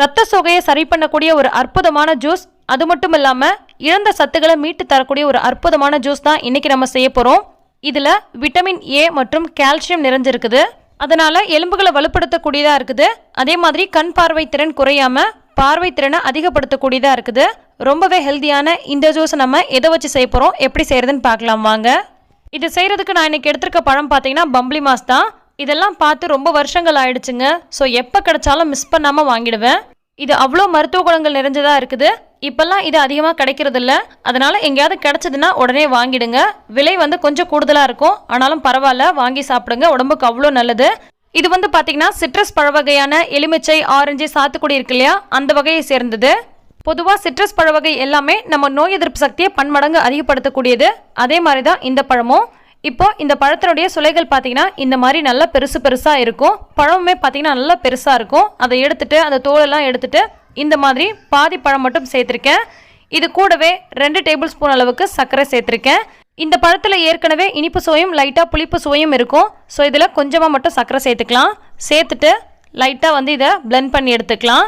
ரத்த சோகையை சரி பண்ணக்கூடிய ஒரு அற்புதமான ஜூஸ் அது மட்டும் இல்லாமல் இழந்த சத்துக்களை மீட்டு தரக்கூடிய ஒரு அற்புதமான ஜூஸ் தான் இன்றைக்கி நம்ம செய்ய போகிறோம் இதில் விட்டமின் ஏ மற்றும் கால்சியம் நிறைஞ்சிருக்குது. அதனால் எலும்புகளை வலுப்படுத்தக்கூடியதாக இருக்குது. அதே மாதிரி கண் பார்வை திறன் குறையாம பார்வை திறனை அதிகப்படுத்தக்கூடியதாக இருக்குது. ரொம்பவே ஹெல்த்தியான இந்த ஜூஸை நம்ம எதை வச்சு செய்ய போகிறோம் எப்படி செய்கிறதுன்னு பார்க்கலாம் வாங்க. இது செய்கிறதுக்கு நான் இன்னைக்கு எடுத்திருக்க பழம் பார்த்தீங்கன்னா பம்ப்ளி மாஸ் தான். இதெல்லாம் பார்த்து ரொம்ப வருஷங்கள் ஆயிடுச்சுங்க. ஸோ எப்போ கிடைச்சாலும் மிஸ் பண்ணாமல் வாங்கிடுவேன். இது அவ்வளோ மருத்துவ குணங்கள் நிறைஞ்சதாக இருக்குது. இப்போல்லாம் இது அதிகமாக கிடைக்கிறது இல்லை அதனால் எங்கேயாவது கிடைச்சதுன்னா உடனே வாங்கிடுங்க. விலை வந்து கொஞ்சம் கூடுதலாக இருக்கும். ஆனாலும் பரவாயில்ல வாங்கி சாப்பிடுங்க. உடம்புக்கு அவ்வளோ நல்லது. இது வந்து பார்த்தீங்கன்னா சிட்ரஸ் பழ வகையான எலுமிச்சை ஆரஞ்சு சாத்துக்குடி இருக்கு இல்லையா? அந்த வகையை சேர்ந்தது. பொதுவாக சிட்ரஸ் பழ வகை எல்லாமே நம்ம நோய் எதிர்ப்பு சக்தியை பன்மடங்கு அதிகப்படுத்தக்கூடியது. அதே மாதிரி தான் இந்த பழமும். இப்போ இந்த பழத்தினுடைய சுலைகள் பார்த்தீங்கன்னா இந்த மாதிரி நல்லா பெருசு பெருசாக இருக்கும். பழமுமே பார்த்தீங்கன்னா நல்லா பெருசாக இருக்கும். அதை எடுத்துட்டு அந்த தோலெல்லாம் எடுத்துட்டு இந்த மாதிரி பாதி பழம் மட்டும் சேர்த்துருக்கேன். இது கூடவே ரெண்டு டேபிள் ஸ்பூன் அளவுக்கு சர்க்கரை சேர்த்துருக்கேன். இந்த பழத்தில் ஏற்கனவே இனிப்பு சுவையும் லைட்டாக புளிப்பு சுவையும் இருக்கும். ஸோ இதில் கொஞ்சமாக மட்டும் சர்க்கரை சேர்த்துக்கலாம். சேர்த்துட்டு லைட்டாக வந்து இதை பிளெண்ட் பண்ணி எடுத்துக்கலாம்.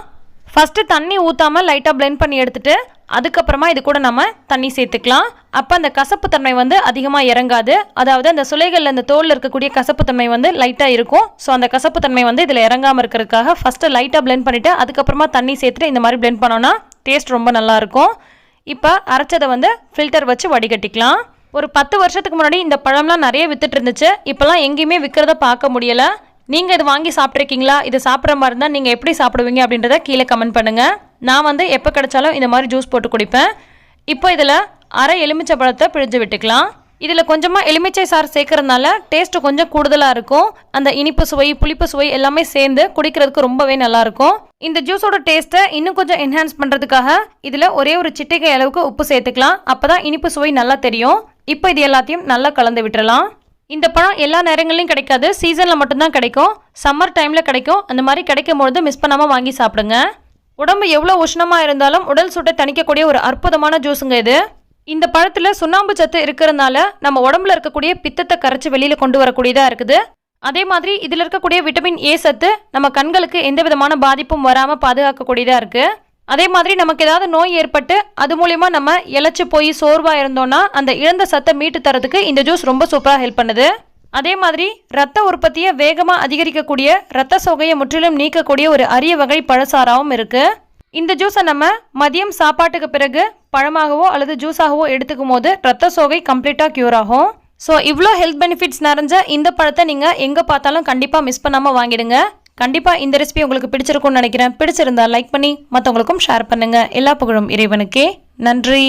ஃபஸ்ட்டு தண்ணி ஊற்றாமல் லைட்டாக பிளெண்ட் பண்ணி எடுத்துட்டு அதுக்கப்புறமா இது கூட நம்ம தண்ணி சேர்த்துக்கலாம். அப்போ அந்த கசப்பு தன்மை வந்து அதிகமாக இறங்காது. அதாவது அந்த சுளைகளில் அந்த தோலில் இருக்கக்கூடிய கசப்பு தன்மை வந்து லைட்டாக இருக்கும். ஸோ அந்த கசப்பு தன்மை வந்து இதில் இறங்காமல் இருக்கிறதுக்காக ஃபஸ்ட்டு லைட்டாக பிளெண்ட் பண்ணிவிட்டு அதுக்கப்புறமா தண்ணி சேர்த்துட்டு இந்த மாதிரி பிளெண்ட் பண்ணோன்னா டேஸ்ட் ரொம்ப நல்லாயிருக்கும் இப்போ அரைச்சதை வந்து ஃபில்டர் வச்சு வடிகட்டிக்கலாம். ஒரு பத்து வருஷத்துக்கு முன்னாடி இந்த பழம்லாம் நிறைய வித்துட்டு இருந்துச்சு. இப்போல்லாம் எங்கேயுமே விற்கிறத பார்க்க முடியலை. நீங்கள் இது வாங்கி சாப்பிட்ருக்கீங்களா இது சாப்பிட்ற மாதிரி இருந்தால் நீங்கள் எப்படி சாப்பிடுவீங்க அப்படின்றத கீழே கமெண்ட் பண்ணுங்கள் நான் வந்து எப்போ கிடைச்சாலும் இந்த மாதிரி ஜூஸ் போட்டு குடிப்பேன். இப்போ இதில் அரை எலுமிச்சை பழத்தை பிழிஞ்சு விட்டுக்கலாம். இதில் கொஞ்சமாக எலுமிச்சை சாறு சேர்க்கறதுனால டேஸ்ட்டு கொஞ்சம் கூடுதலாக இருக்கும். அந்த இனிப்பு சுவை புளிப்பு சுவை எல்லாமே சேர்ந்து குடிக்கிறதுக்கு ரொம்பவே நல்லாயிருக்கும் இந்த ஜூஸோட டேஸ்ட்டை இன்னும் கொஞ்சம் என்ஹான்ஸ் பண்ணுறதுக்காக இதில் ஒரே ஒரு சிட்டிகை அளவுக்கு உப்பு சேர்த்துக்கலாம். அப்போ தான் இனிப்பு சுவை நல்லா தெரியும். இப்போ இது எல்லாத்தையும் நல்லா கலந்து விட்டுறலாம். இந்த பழம் எல்லா நேரங்களிலும் கிடைக்காது. சீசனில் மட்டும்தான் கிடைக்கும். சம்மர் டைமில் கிடைக்கும். அந்த மாதிரி கிடைக்கும் பொழுது மிஸ் பண்ணாமல் வாங்கி சாப்பிடுங்க. உடம்பு எவ்வளோ உஷ்ணமாக இருந்தாலும் உடல் சூட்டை தணிக்கக்கூடிய ஒரு அற்புதமான ஜூஸுங்க இது. இந்த பழத்தில் சுண்ணாம்பு சத்து இருக்கிறதுனால நம்ம உடம்புல இருக்கக்கூடிய பித்தத்தை கரைச்சி வெளியில் கொண்டு வரக்கூடியதாக இருக்குது. அதே மாதிரி இதில் இருக்கக்கூடிய விட்டமின் ஏ சத்து நம்ம கண்களுக்கு எந்த விதமான பாதிப்பும் வராமல் பாதுகாக்கக்கூடியதாக இருக்குது அதே மாதிரி நமக்கு ஏதாவது நோய் ஏற்பட்டு அது மூலயமா நம்ம இழைச்சி போய் சோர்வாக இருந்தோம்னா அந்த இழந்த சத்தை மீட்டு தரதுக்கு இந்த ஜூஸ் ரொம்ப சூப்பராக ஹெல்ப் பண்ணுது. அதே மாதிரி ரத்த உற்பத்தியை வேகமாக அதிகரிக்கக்கூடிய ரத்த சோகையை முற்றிலும் நீக்கக்கூடிய ஒரு அரிய வகை பழசாராவும் இருக்குது இந்த ஜூஸை நம்ம மதியம் சாப்பாட்டுக்கு பிறகு பழமாகவோ அல்லது ஜூஸாகவோ எடுத்துக்கும் போது ரத்த சோகை கம்ப்ளீட்டாக க்யூர் ஆகும். ஸோ இவ்வளோ ஹெல்த் பெனிஃபிட்ஸ் நிறைஞ்ச இந்த பழத்தை நீங்கள் எங்கே பார்த்தாலும் கண்டிப்பாக மிஸ் பண்ணாமல் வாங்கிடுங்க. கண்டிப்பாக இந்த ரெசிபி உங்களுக்கு பிடிச்சிருக்கும்னு நினைக்கிறேன். பிடிச்சிருந்தா லைக் பண்ணி மற்றவங்களுக்கும் ஷேர் பண்ணுங்கள் எல்லா புகழும் இறைவனுக்கே. நன்றி.